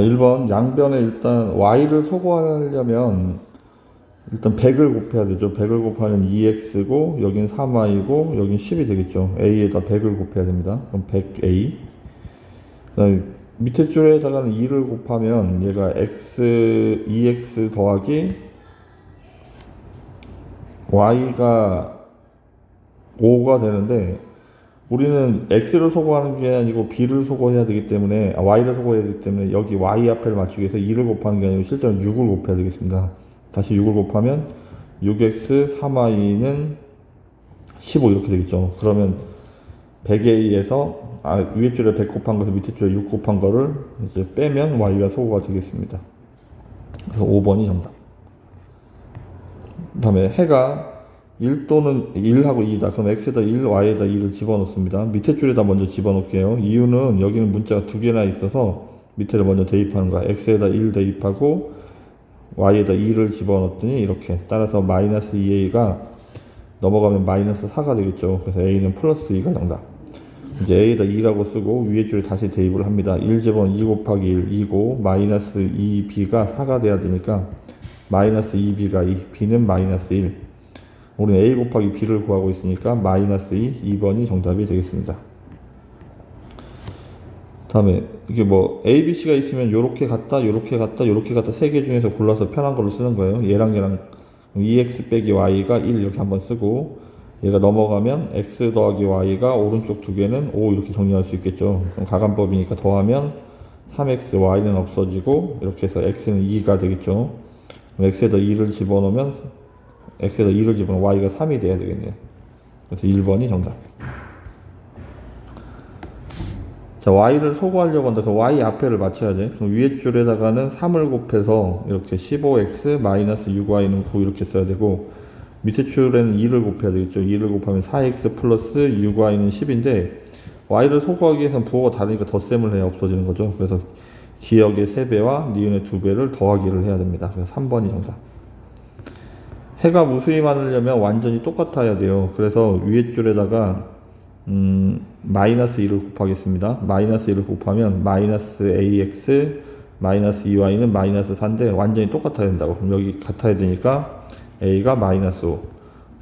1번 양변에 일단 y를 소거하려면 일단 100을 곱해야 되죠. 100을 곱하면 2x고 여긴 3y고 여긴 10이 되겠죠. a에다 100을 곱해야 됩니다. 그럼 100a. 그다음에 밑에 줄에다가는 2를 곱하면 얘가 x 2x 더하기 y가 5가 되는데 우리는 x를 소거하는 게 아니고 b를 소거해야 되기 때문에 아, y를 소거해야 되기 때문에 여기 y 앞에를 맞추기 위해서 2를 곱하는 게 아니고 실제로 6을 곱해야 되겠습니다. 다시 6을 곱하면 6x 3y는 15 이렇게 되겠죠. 그러면 100a에서 아, 위에 줄에 100 곱한 것을 밑에 줄에 6 곱한 거를 이제 빼면 y가 소거가 되겠습니다. 그래서 5번이 정답. 그 다음에 해가 1 또는 1하고 2다. 그럼 x에다 1, y에다 2를 집어넣습니다. 밑에 줄에다 먼저 집어넣을게요. 이유는 여기는 문자가 두 개나 있어서 밑에를 먼저 대입하는 거야. x에다 1 대입하고 y에다 2를 집어넣었더니 이렇게 따라서 마이너스 2a가 넘어가면 마이너스 4가 되겠죠. 그래서 a는 플러스 2가 정답. 이제 a에다 2라고 쓰고 위에 줄에 다시 대입을 합니다. 1 집어넣으면 2 곱하기 1, 2고 마이너스 2b가 4가 돼야 되니까 마이너스 2b가 2, b는 마이너스 1. 우리는 a 곱하기 b를 구하고 있으니까 마이너스 2, 2번이 정답이 되겠습니다. 다음에 이게 뭐 a, b, c가 있으면 요렇게 갔다, 요렇게 갔다, 요렇게 갔다 세 개 중에서 골라서 편한 걸로 쓰는 거예요. 얘랑 얘랑 2x 빼기 y가 1 이렇게 한번 쓰고 얘가 넘어가면 x 더하기 y가 오른쪽 두 개는 5 이렇게 정리할 수 있겠죠. 그럼 가간법이니까 더하면 3x, y는 없어지고 이렇게 해서 x는 2가 되겠죠. x에다 2를 집어넣으면 x에다 2를 집어넣으면 y가 3이 돼야 되겠네요. 그래서 1번이 정답. 자, y를 소거하려고 한다. 그 y 앞에를 맞춰야 돼. 그럼 위에 줄에다가는 3을 곱해서 이렇게 15x 마이너스 6y는 9 이렇게 써야 되고 밑에 줄에는 2를 곱해야 되겠죠. 2를 곱하면 4x 플러스 6y는 10인데 y를 소거하기 위해서는 부호가 다르니까 덧셈을 해야 없어지는 거죠. 그래서 기억의 3배와 니은의 2배를 더하기를 해야 됩니다. 그래서 3번이 정답. 해가 무수히 많으려면 완전히 똑같아야 돼요. 그래서 위에 줄에다가 음, 마이너스 2를 곱하겠습니다. 마이너스 1을 곱하면 마이너스 ax 마이너스 2y는 마이너스 4인데 완전히 똑같아야 된다고. 그럼 여기 같아야 되니까 a가 마이너스 5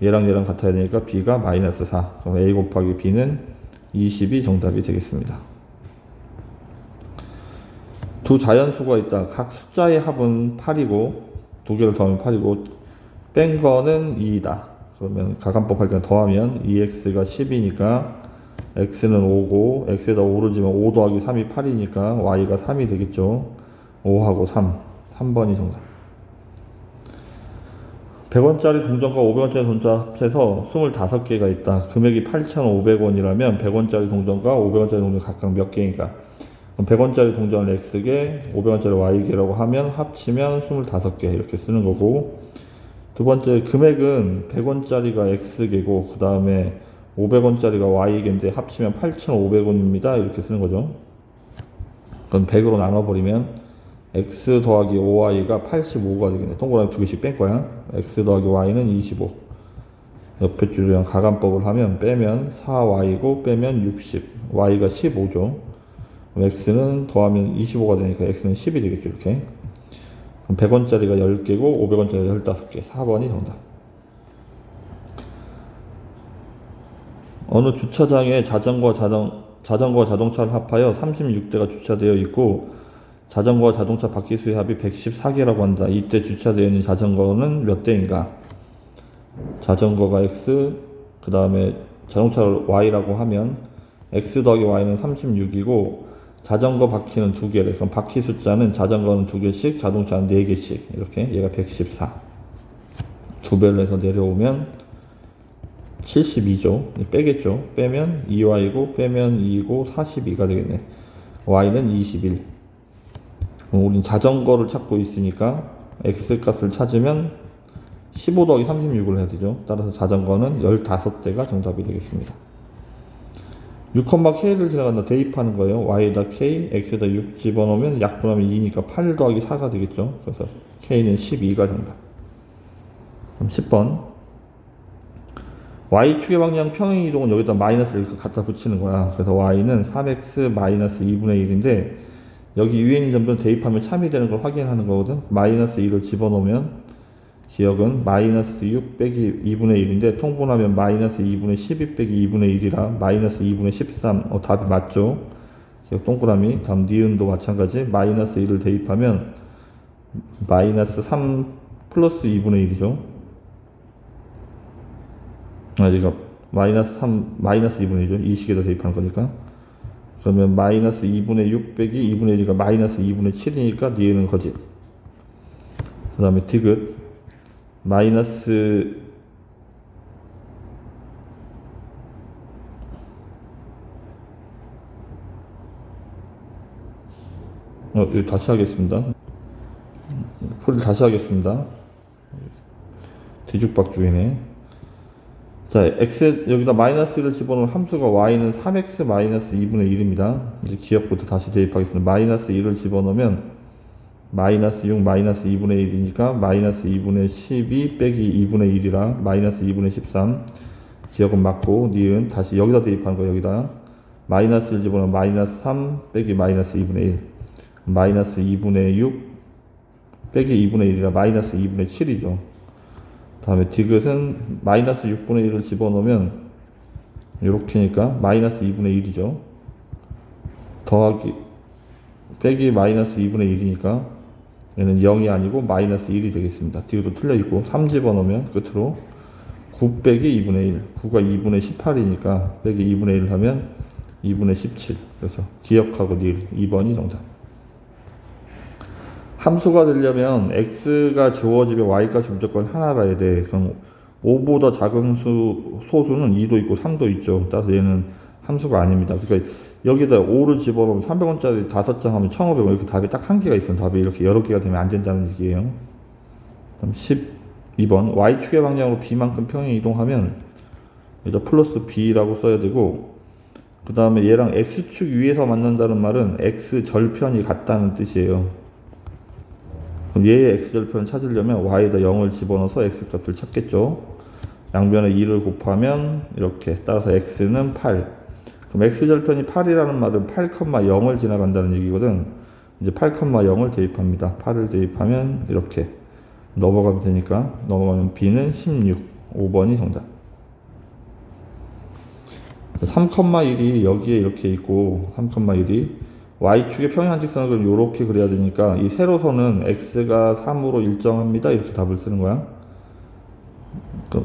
얘랑 얘랑 같아야 되니까 b가 마이너스 4 그럼 a 곱하기 b는 20이 정답이 되겠습니다. 두 자연수가 있다. 각 숫자의 합은 8이고 두 개를 더하면 8이고 뺀 거는 2이다. 그러면 가간법 할때 더하면 2x가 10이니까 x는 5고 x에다 5를 지면 5 더하기 3이 8이니까 y가 3이 되겠죠. 5하고 3. 3번이 정답. 100원짜리 동전과 500원짜리 동전 합해서 25개가 있다. 금액이 8,500원이라면 100원짜리 동전과 500원짜리 동전 각각 몇 개인가? 그럼 100원짜리 동전을 x개, 500원짜리 y개라고 하면 합치면 25개 이렇게 쓰는 거고 두 번째 금액은 100원짜리가 x개고 그 다음에 500원짜리가 y개인데 합치면 8,500원입니다. 이렇게 쓰는 거죠. 그럼 100으로 나눠버리면 x 더하기 5y가 85가 되겠네. 동그라미 두 개씩 뺀 거야. x 더하기 y는 25. 옆에 줄이랑 가간법을 하면 빼면 4y고 빼면 60. y가 15죠. x는 더하면 25가 되니까 x는 10이 되겠죠. 이렇게. 그럼 100원짜리가 10개고 500원짜리가 15개. 4번이 정답. 어느 주차장에 자전거 자동 자전거 자동차를 합하여 36대가 주차되어 있고 자전거와 자동차 바퀴 수의 합이 114개라고 한다. 이때 주차되어 있는 자전거는 몇 대인가? 자전거가 x 그 다음에 자동차를 y라고 하면 x 더하기 y는 36이고 자전거 바퀴는 두 개래. 그럼 바퀴 숫자는 자전거는 두 개씩, 자동차는 네 개씩 이렇게 얘가 114. 두 배를 해서 내려오면 72죠. 빼겠죠. 빼면 2y고 빼면 2고 42가 되겠네. y는 21. 그럼 우린 자전거를 찾고 있으니까 x 값을 찾으면 15 더하기 36을 해야 되죠. 따라서 자전거는 15대가 정답이 되겠습니다. 6,k를 지나간다. 대입하는 거예요. y에다 k, x에다 6 집어넣으면 약분하면 2니까 8 더하기 4가 되겠죠. 그래서 k는 12가 정답. 그럼 10번. y축의 방향 평행 이동은 여기다 마이너스를 이렇게 갖다 붙이는 거야. 그래서 y는 3x 마이너스 2분의 1인데 여기 위에 있는 점들은 대입하면 참이 되는 걸 확인하는 거거든. 마이너스 2를 집어넣으면 기억은 마이너스 6 빼기 2분의 1인데 통분하면 마이너스 2분의 12 빼기 2분의 1이라 마이너스 2분의 13 어, 답이 맞죠? 기억 동그라미 다음 니은도 마찬가지 마이너스 1을 대입하면 마이너스 3 플러스 2분의 1이죠. 아, 이거 마이너스 3 마이너스 2분의 1이죠. 이 식에다 대입하는 거니까. 그러면 마이너스 2분의 6 빼기 2분의 1이가 마이너스 2분의 7이니까 니은은 거짓. 그 다음에 디귿 마이너스 어, 다시 하겠습니다. 풀을 다시 하겠습니다. 뒤죽박죽이네. 자, x 여기다 마이너스 1을 집어넣으면 함수가 y는 3x 마이너스 2분의 1입니다. 이제 기억부터 다시 대입하겠습니다. 마이너스 1을 집어넣으면 마이너스 6 마이너스 2분의 1이니까 마이너스 2분의 12 빼기 2분의 1이라 마이너스 2분의 13 기억은 맞고 니은 다시 여기다 대입하는 거예요 여기다. 마이너스 1 집어넣으면 마이너스 3 빼기 마이너스 2분의 1 마이너스 2분의 6 빼기 2분의 1이라 마이너스 2분의 7이죠. 다음에 디귿은 마이너스 6분의 1을 집어넣으면 이렇게니까 마이너스 2분의 1이죠. 더하기 빼기 마이너스 2분의 1이니까 얘는 0이 아니고 마이너스 1이 되겠습니다. 뒤로 틀려 있고 3 집어넣으면 끝으로 9 빼기 2분의 1 9가 2분의 18이니까 빼기 2분의 1 하면 2분의 17 그래서 기억하고 닐 2번이 정답. 함수가 되려면 x가 주어지면 y 값이 무조건 하나라야 돼. 그럼 5보다 작은 수 소수는 2도 있고 3도 있죠. 따라서 얘는 함수가 아닙니다 그러니까 여기다 5를 집어넣으면 300원짜리 5장 하면 1,500원 이렇게 답이 딱 한 개가 있으면 답이 이렇게 여러 개가 되면 안 된다는 얘기예요. 그럼 12번 y축의 방향으로 b만큼 평행 이동하면 여기다 플러스 b라고 써야 되고 그 다음에 얘랑 x축 위에서 만난다는 말은 x 절편이 같다는 뜻이에요. 그럼 얘의 x 절편을 찾으려면 y에다 0을 집어넣어서 x 값을 찾겠죠. 양변에 2를 곱하면 이렇게 따라서 x는 8 그럼 x절편이 8이라는 말은 8,0을 지나간다는 얘기거든. 이제 8,0을 대입합니다. 8을 대입하면 이렇게 넘어가면 되니까 넘어가면 b는 16, 5번이 정답. 3,1이 여기에 이렇게 있고 3,1이 y축의 평행한 직선을 그럼 이렇게 그려야 되니까 이 세로선은 x가 3으로 일정합니다. 이렇게 답을 쓰는 거야. 그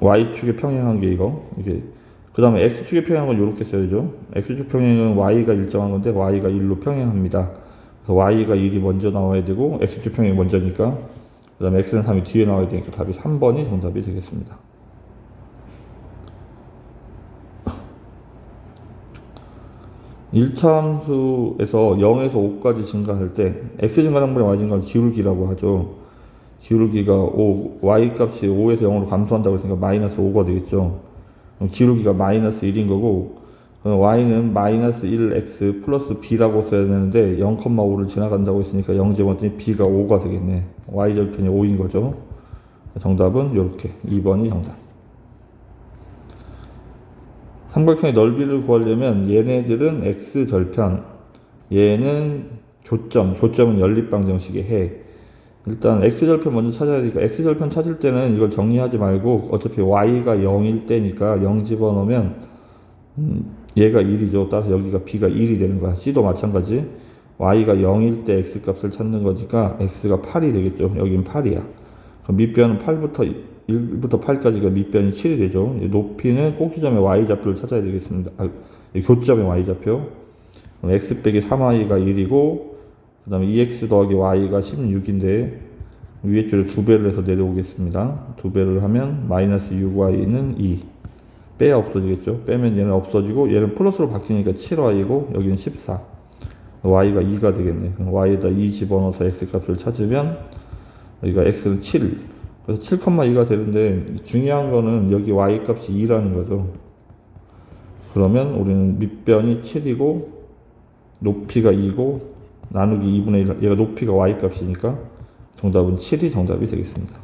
y축의 평행한 게 이거 이게 그 다음에 x축의 평행은 이렇게 써야죠. x축 평행은 y가 일정한 건데 y가 1로 평행합니다. 그래서 y가 1이 먼저 나와야 되고 x축 평행이 먼저니까 그 다음에 x는 3이 뒤에 나와야 되니까 답이 3번이 정답이 되겠습니다. 일차 함수에서 0에서 5까지 증가할 때 x 증가량분의 y 증가를 기울기라고 하죠. 기울기가 5, y 값이 5에서 0으로 감소한다고 했으니까 마이너스 5가 되겠죠. 기울기가 마이너스 1인 거고 y는 마이너스 1x 플러스 b라고 써야 되는데 0,5를 지나간다고 했으니까 0 집어넣더니 b가 5가 되겠네. y절편이 5인 거죠. 정답은 이렇게 2번이 정답. 삼각형의 넓이를 구하려면 얘네들은 x절편, 얘는 조점, 조점은 연립방정식의 해. 일단 x절편 먼저 찾아야 되니까 x절편 찾을 때는 이걸 정리하지 말고 어차피 y가 0일 때니까 0 집어넣으면 음, 얘가 1이죠. 따라서 여기가 b가 1이 되는 거야. c도 마찬가지. y가 0일 때 x 값을 찾는 거니까 x가 8이 되겠죠. 여기는 8이야. 그럼 밑변은 8부터 1부터 8까지가 밑변이 7이 되죠. 높이는 꼭지점의 y좌표를 찾아야 되겠습니다. 아, 교점의 y좌표. x 빼기 3y가 1이고 그 다음에 2x 더하기 y가 16인데 위에 줄에 두 배를 해서 내려오겠습니다. 두 배를 하면 마이너스 6y는 2. 빼야 없어지겠죠. 빼면 얘는 없어지고 얘는 플러스로 바뀌니까 7y고 여기는 14. y가 2가 되겠네. y에다 2 집어넣어서 x 값을 찾으면 여기가 x는 7. 그래서 7,2가 되는데 중요한 거는 여기 y 값이 2라는 거죠. 그러면 우리는 밑변이 7이고 높이가 2고 나누기 2분의 1 얘가 높이가 y 값이니까 정답은 7이 정답이 되겠습니다.